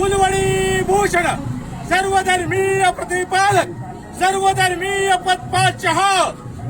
तुला कुलवडी भूषण सर्वधर्मीय प्रतिपादक सर्वधर्मीय पदपाचह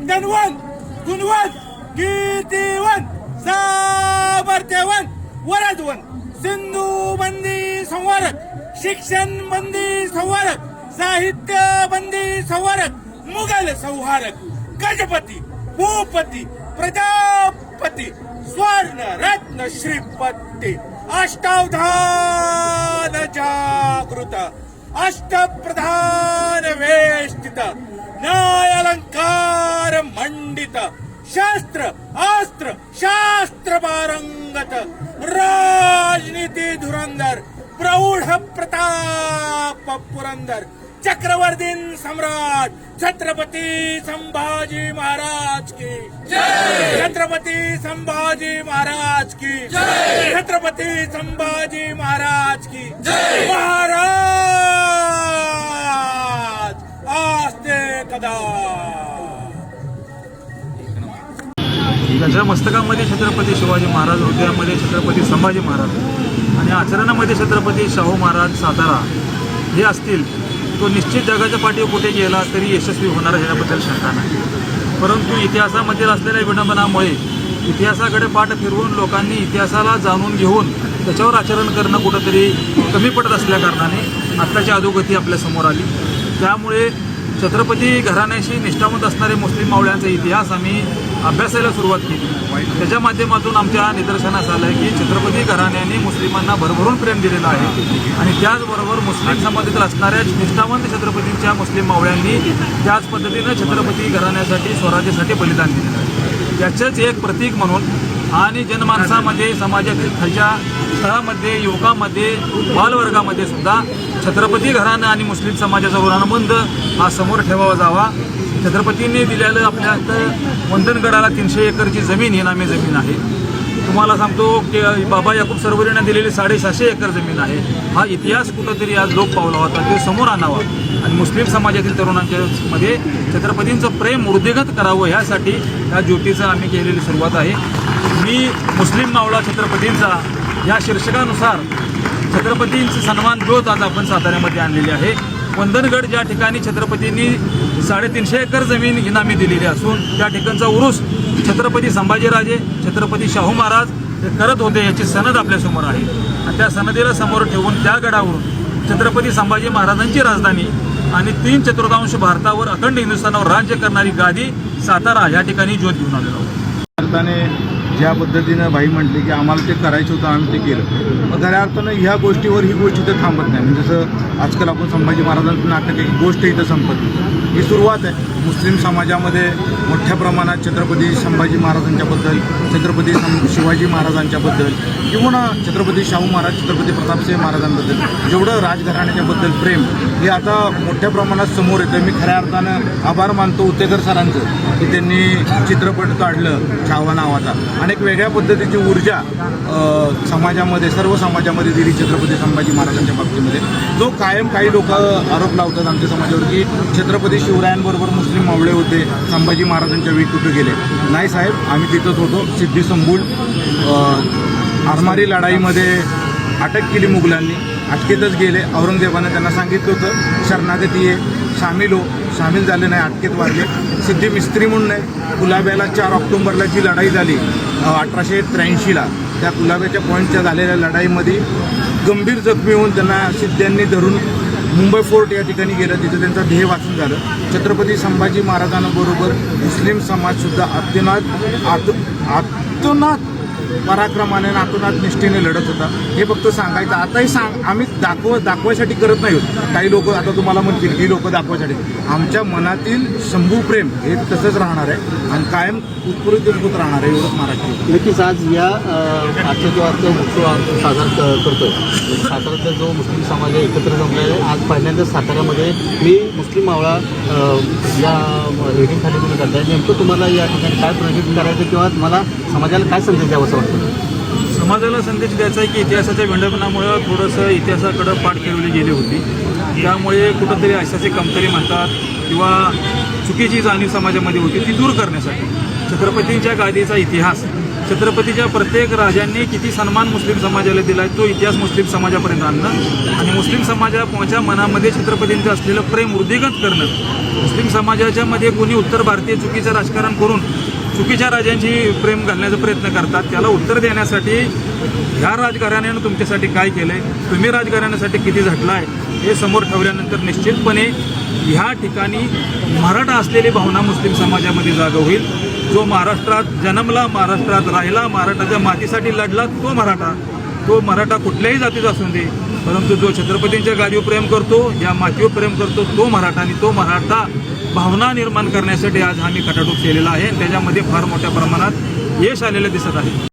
धनवंत गुणवंत कीर्तिवंत सामर्थ्यवंत वरदवंत सिंधू बंदी संवारक शिक्षण बंदी संवारक साहित्य बंदी संवारक मुघल संहारक गजपती भूपती प्रजापती स्वर्ण रत्न श्रीपती। अष्टावधान जागृत अष्टप्रधान वेष्टित न्यायालंकार मंडित शास्त्र अस्त्र शास्त्र पारंगत राजनीती धुरंधर प्रौढ प्रताप पुरंदर चक्रवर्तीन सम्राट छत्रपती संभाजी महाराज की छत्रपती संभाजी महाराज की छत्रपती संभाजी महाराज की महाराज आस्ते कदा? त्याच्या मस्तकामध्ये छत्रपती शिवाजी महाराज हृदयामध्ये छत्रपती संभाजी महाराज आणि आचरणामध्ये छत्रपती शाहू महाराज सातारा हे असतील तो निश्चित जगाच्या पाठीवर कुठे गेला तरी यशस्वी होणार ह्याबद्दल शंका नाही. परंतु इतिहासामध्ये असलेल्या विडंबनामुळे इतिहासाकडे पाठ फिरवून लोकांनी इतिहासाला जाणून घेऊन त्याच्यावर आचरण करणं कुठंतरी कमी पडत असल्या कारणाने आत्ताची अधोगती आपल्यासमोर आली. त्यामुळे छत्रपती घराण्याशी निष्ठावंत असणारे मुस्लिम मावळ्यांचा इतिहास आम्ही अभ्यासायला सुरुवात केली. त्याच्या माध्यमातून आमच्या निदर्शनास आलं की छत्रपती घराण्याने मुस्लिमांना भरभरून प्रेम दिलेलं आहे. आणि त्याचबरोबर मुस्लिम समाजातील असणाऱ्या निष्ठावंत छत्रपतींच्या मुस्लिम मावळ्यांनी त्याच पद्धतीनं छत्रपती घराण्यासाठी स्वराज्यासाठी बलिदान दिलेलं आहे. त्याचंच एक प्रतीक म्हणून आणि जनमानसामध्ये समाजातील खालच्या स्थळामध्ये युवकामध्ये बालवर्गामध्ये सुद्धा छत्रपती घराणं आणि मुस्लिम समाजाचा ऋणानुबंध हा समोर ठेवावा जावा. छत्रपतींनी दिलेलं आपल्या इथं वंदनगडाला तीनशे एकरची जमीन ही नामी जमीन आहे. तुम्हाला सांगतो की बाबा याकूब सरवरीनं दिलेली साडेसहाशे एकर जमीन आहे. हा इतिहास कुठंतरी आज लोप पावला होता ते समोर आणावा. आणि मुस्लिम समाजातील तरुणांच्या मध्ये छत्रपतींचं प्रेम वृद्धिगत करावं ह्यासाठी या ज्योतीचं आम्ही केलेली सुरुवात आहे. मी मुस्लिम मावळा छत्रपतींचा या शीर्षकानुसार छत्रपतींचे सन्मान ज्योत आज आपण साताऱ्यामध्ये आणलेली आहे. वंदनगड ज्या ठिकाणी छत्रपतींनी साडेतीनशे एकर जमीन इनामी दिलेली असून त्या ठिकाणचा उरूस छत्रपती संभाजीराजे छत्रपती शाहू महाराज ते करत होते याची सनद आपल्यासमोर आहे. आणि त्या सनदीला समोर ठेवून त्या गडावरून छत्रपती संभाजी महाराजांची राजधानी आणि तीन चतुर्थांश भारतावर अखंड हिंदुस्थानावर राज्य करणारी गादी सातारा या ठिकाणी ज्योत घेऊन आलेलो अर्थाने ज्या पद्धतीनं भाई म्हटले की आम्हाला ते करायचं होतं आम्ही ते केलं. मग खऱ्या अर्थानं ह्या गोष्टीवर ही गोष्ट इथं थांबत नाही. म्हणजे जसं आजकाल आपण संभाजी महाराजांचं नाटक आहे ही गोष्ट इथं संपत नाही. ही सुरुवात आहे. मुस्लिम समाजामध्ये मोठ्या प्रमाणात छत्रपती संभाजी महाराजांच्याबद्दल छत्रपती सं शिवाजी महाराजांच्याबद्दल किंवा छत्रपती शाहू महाराज छत्रपती प्रतापसिंह महाराजांबद्दल जेवढं राजघराण्याच्याबद्दल प्रेम हे आता मोठ्या प्रमाणात समोर येतं मी खऱ्या अर्थानं आभार मानतो उतेकर सरांचं की त्यांनी चित्रपट काढलं छावा नावाचा. आणि एक वेगळ्या पद्धतीची ऊर्जा समाजामध्ये सर्व समाजामध्ये दिली छत्रपती संभाजी महाराजांच्या बाबतीमध्ये. जो कायम काही लोक आरोप लावतात आमच्या समाजावर की छत्रपती शिवरायांबरोबर मुस्लिम मावळे होते संभाजी महाराजांच्या वेळी कुठे गेले? नाही साहेब आम्ही तिथंच होतो सिद्धी संबूळ आरमारी लढाईमध्ये अटक केली मुघलांनी. अटकेतच गेले. औरंगजेबानं त्यांना सांगितलं होतं शरणागती आहे. सामील हो. सामील झाले नाही अटकेत वाजले सिद्धी मिस्त्री म्हणून आहे. गुलाब्याला चार ऑक्टोंबरला जी लढाई झाली अठराशे त्र्याऐंशीला त्या गुलाब्याच्या पॉईंटच्या झालेल्या लढाईमध्ये गंभीर जखमी होऊन त्यांना सिद्ध्यांनी धरून मुंबई फोर्ट या ठिकाणी गेलं. तिथं त्यांचा ध्येय वाचून झालं. छत्रपती संभाजी महाराजांबरोबर मुस्लिम समाजसुद्धा अत्यनात आत आतोनात पराक्रमाने आणि निष्ठेने लढत होता. हे फक्त सांगायचं आताही सांग आम्ही दाखव दाखवायसाठी करत नाही काही लोक आता तुम्हाला म्हणतील ही लोक दाखवायसाठी. आमच्या मनातील शंभू प्रेम हे तसंच राहणार आहे आणि कायम उत्कृष्ट उत्कृत राहणार आहे एवढंच महाराष्ट्र नक्कीच आज या आजचा जो आज उत्सव साजरा क- करतोय साताऱ्यातला जो मुस्लिम समाज आहे एकत्र जमलेला आहे. आज पहिल्यांदा साताऱ्यामध्ये मी मुस्लिम मावळा या रेडिंगसाठी खाली तुम्ही करताय. नेमकं तुम्हाला या ठिकाणी काय प्रोजेक्ट करायचं किंवा तुम्हाला समाजाला काय संदेश द्यावा वाटतं. समाजाला संदेश द्यायचा आहे की इतिहासाच्या विंडपणामुळं थोडंसं इतिहासाकडं पाठ फिरवली गेली होती. त्यामुळे कुठंतरी ऐतिहासिक कमतरी म्हणतात किंवा चुकीची जाणीव समाजामध्ये होती ती दूर करण्यासाठी. छत्रपतींच्या गादीचा इतिहास. छत्रपतीच्या प्रत्येक राजांनी किती सन्मान मुस्लिम समाजाला दिला आहे तो इतिहास मुस्लिम समाजापर्यंत आणणं आणि मुस्लिम समाजाच्या मनामध्ये छत्रपतींचं असलेलं प्रेम वृद्धिगत करणं. मुस्लिम समाजाच्यामध्ये कोणी उत्तर भारतीय चुकीचं राजकारण करून चुकीच्या राजांची प्रेम घालण्याचा प्रयत्न करतात. त्याला उत्तर देण्यासाठी ह्या राजकारण्यानं तुमच्यासाठी काय केलं आहे तुम्ही राजकारण्यासाठी किती झटलाय? हे समोर ठेवल्यानंतर निश्चितपणे ह्या ठिकाणी मराठा असलेली भावना मुस्लिम समाजामध्ये जागा होईल. जो महाराष्ट्रात जन्मला महाराष्ट्रात राहिला महाराष्ट्राच्या मातीसाठी लढला तो मराठा. तो मराठा कुठल्याही जातीचा असून दे परंतु जो छत्रपतींच्या गाडीवर प्रेम करतो या मातीवर प्रेम करतो तो मराठा आणि तो मराठा भावना निर्माण करण्यासाठी आज आम्ही खटाटोप केलेला आहे. आणि त्याच्यामध्ये फार मोठ्या प्रमाणात यश आलेलं दिसत आहे.